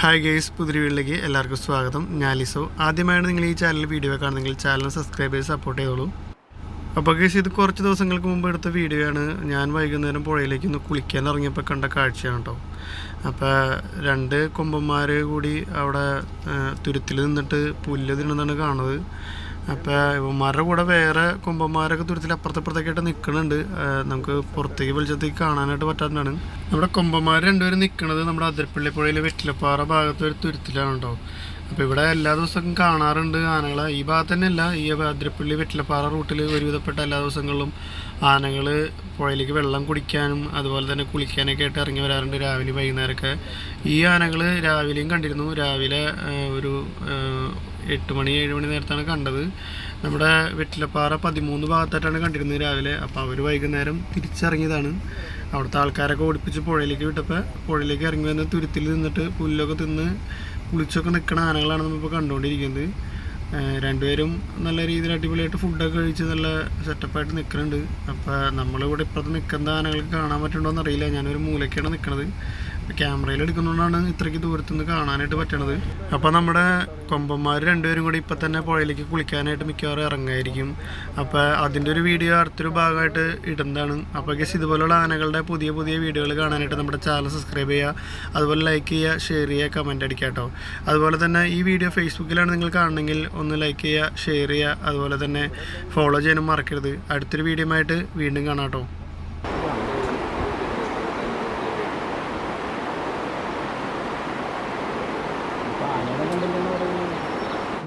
Hi guys പുതിയ വീട്ടിലേക്ക് എല്ലാവർക്കും സ്വാഗതം. ഞാൻ ലിസോ. ആദ്യമായിട്ട് നിങ്ങൾ ഈ ചാനൽ വീഡിയോ കാണുന്നെങ്കിൽ ചാനൽ സബ്സ്ക്രൈബ് ചെയ്ത് സപ്പോർട്ട് ചെയ്തോളൂ. അപ്പോൾ ഗേസ് ഇത് കുറച്ച് ദിവസങ്ങൾക്ക് മുമ്പ് എടുത്ത വീഡിയോ ആണ്. ഞാൻ വൈകുന്നേരം പുഴയിലേക്ക് ഒന്ന് കുളിക്കാൻ ഇറങ്ങിയപ്പോൾ കണ്ട കാഴ്ചയാണ് കേട്ടോ അപ്പോൾ രണ്ട് കൊമ്പന്മാർ കൂടി അവിടെ തുരുത്തിൽ നിന്നിട്ട് പുല്ല് തിന്നുന്നതാണ് കാണുന്നത്. അപ്പോൾ ഇവന്മാരുടെ കൂടെ വേറെ കൊമ്പന്മാരൊക്കെ തുരുത്തിൽ അപ്പുറത്തപ്പുറത്തേക്കായിട്ട് നിൽക്കുന്നുണ്ട് നമുക്ക് പുറത്തേക്ക് വെളിച്ചത്തേക്ക് കാണാനായിട്ട് പറ്റാത്തതാണ്. നമ്മുടെ കൊമ്പന്മാർ രണ്ടുപേരും നിൽക്കുന്നത് നമ്മുടെ അതിരപ്പള്ളി പുഴയിലെ വെറ്റിലപ്പാറ ഭാഗത്ത് ഒരു തുരുത്തിലാണ് കേട്ടോ. അപ്പോൾ ഇവിടെ എല്ലാ ദിവസവും കാണാറുണ്ട് ആനകളെ. ഈ ഭാഗത്ത് തന്നെ അല്ല ഈ അതിരപ്പള്ളി വെറ്റിലപ്പാറ റൂട്ടിൽ ഒരുവിധപ്പെട്ട എല്ലാ ദിവസങ്ങളിലും ആനകൾ പുഴയിലേക്ക് വെള്ളം കുടിക്കാനും അതുപോലെ തന്നെ കുളിക്കാനൊക്കെ ആയിട്ട് ഇറങ്ങി വരാറുണ്ട് രാവിലെ വൈകുന്നേരമൊക്കെ. ഈ ആനകൾ രാവിലെയും കണ്ടിരുന്നു. രാവിലെ ഒരു എട്ട് മണി ഏഴ് മണി നേരത്താണ് കണ്ടത്. നമ്മുടെ വെറ്റിലപ്പാറ പതിമൂന്ന് ഭാഗത്തായിട്ടാണ് കണ്ടിരുന്നത് രാവിലെ. അപ്പോൾ അവർ വൈകുന്നേരം തിരിച്ചിറങ്ങിയതാണ്. അവിടുത്തെ ആൾക്കാരൊക്കെ ഓടിപ്പിച്ച് പുഴയിലേക്ക് വിട്ടപ്പോൾ പുഴയിലേക്ക് ഇറങ്ങി വന്ന് തുരുത്തിൽ നിന്നിട്ട് പുല്ലൊക്കെ തിന്ന് കുളിച്ചൊക്കെ നിൽക്കുന്ന ആനകളാണ് നമ്മളിപ്പോൾ കണ്ടുകൊണ്ടിരിക്കുന്നത് രണ്ടുപേരും നല്ല രീതിയിൽ അടിപൊളിയായിട്ട് ഫുഡൊക്കെ കഴിച്ച് നല്ല സെറ്റപ്പായിട്ട് നിൽക്കുന്നുണ്ട് അപ്പോൾ നമ്മളിവിടെ ഇപ്പോഴത്തെ നിൽക്കുന്ന ആനകൾക്ക് കാണാൻ പറ്റുന്നുണ്ടോയെന്നറിയില്ല ഞാനൊരു മൂലയ്ക്കാണ് നിൽക്കുന്നത് ക്യാമറയിൽ എടുക്കുന്നതുകൊണ്ടാണ് ഇത്രയ്ക്ക് ദൂരത്തു നിന്ന് കാണാനായിട്ട് പറ്റണത്. അപ്പോൾ നമ്മുടെ കൊമ്പന്മാർ രണ്ടുപേരും കൂടി ഇപ്പം തന്നെ പുഴയിലേക്ക് കുളിക്കാനായിട്ട് മിക്കവാറും ഇറങ്ങായിരിക്കും അപ്പോൾ അതിന്റെ ഒരു വീഡിയോ അടുത്തൊരു ഭാഗമായിട്ട് ഇടുന്നതാണ്. അപ്പോൾ ഗസ് ഇതുപോലുള്ള ആനകളുടെ പുതിയ പുതിയ വീഡിയോകൾ കാണാനായിട്ട് നമ്മുടെ ചാനൽ സബ്സ്ക്രൈബ് ചെയ്യുക. അതുപോലെ ലൈക്ക് ചെയ്യുക ഷെയർ ചെയ്യുക കമന്റ് അടിക്കുക കേട്ടോ. അതുപോലെ തന്നെ ഈ വീഡിയോ ഫേസ്ബുക്കിലാണ് നിങ്ങൾ കാണണമെങ്കിൽ ഒന്ന് ലൈക്ക് ചെയ്യുക ഷെയർ ചെയ്യുക. അതുപോലെ തന്നെ ഫോളോ ചെയ്യാനും മറക്കരുത്. അടുത്തൊരു വീഡിയോ ആയിട്ട് വീണ്ടും കാണാം കേട്ടോ.